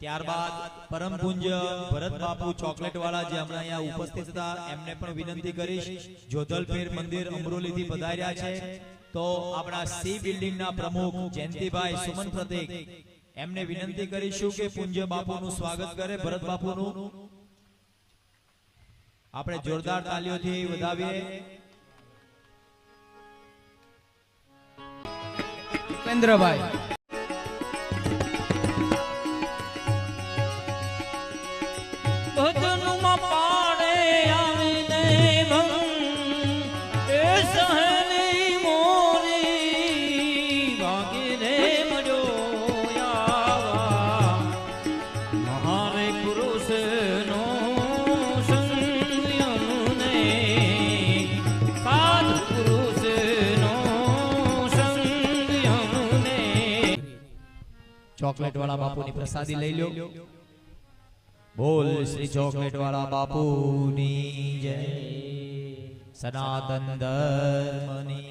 ત્યારબાદ પરમ પૂજ્ય ભરત બાપુ ચોકલેટ વાળા જે હમણાં અહીંયા ઉપસ્થિત હતા, એમને પણ વિનંતી કરીશ જોધલપીર મંદિર અમરોલીથી પધાર્યા છે, તો આપણા સી બિલ્ડિંગ ના પ્રમુખ જયંતિભાઈ સુમન પ્રતિક, એમને વિનંતી કરીશું કે પૂજ્ય બાપુનું સ્વાગત કરે, ભરત બાપુનું. આપણે જોરદાર તાલીઓથી વધાવીએ. ઉપેન્દ્રભાઈ. ચોકલેટ વાળા બાપુની પ્રસાદી લઈ લો બોલ શ્રી ચોકલેટ વાળા બાપુની જય. સનાતન ધર્મની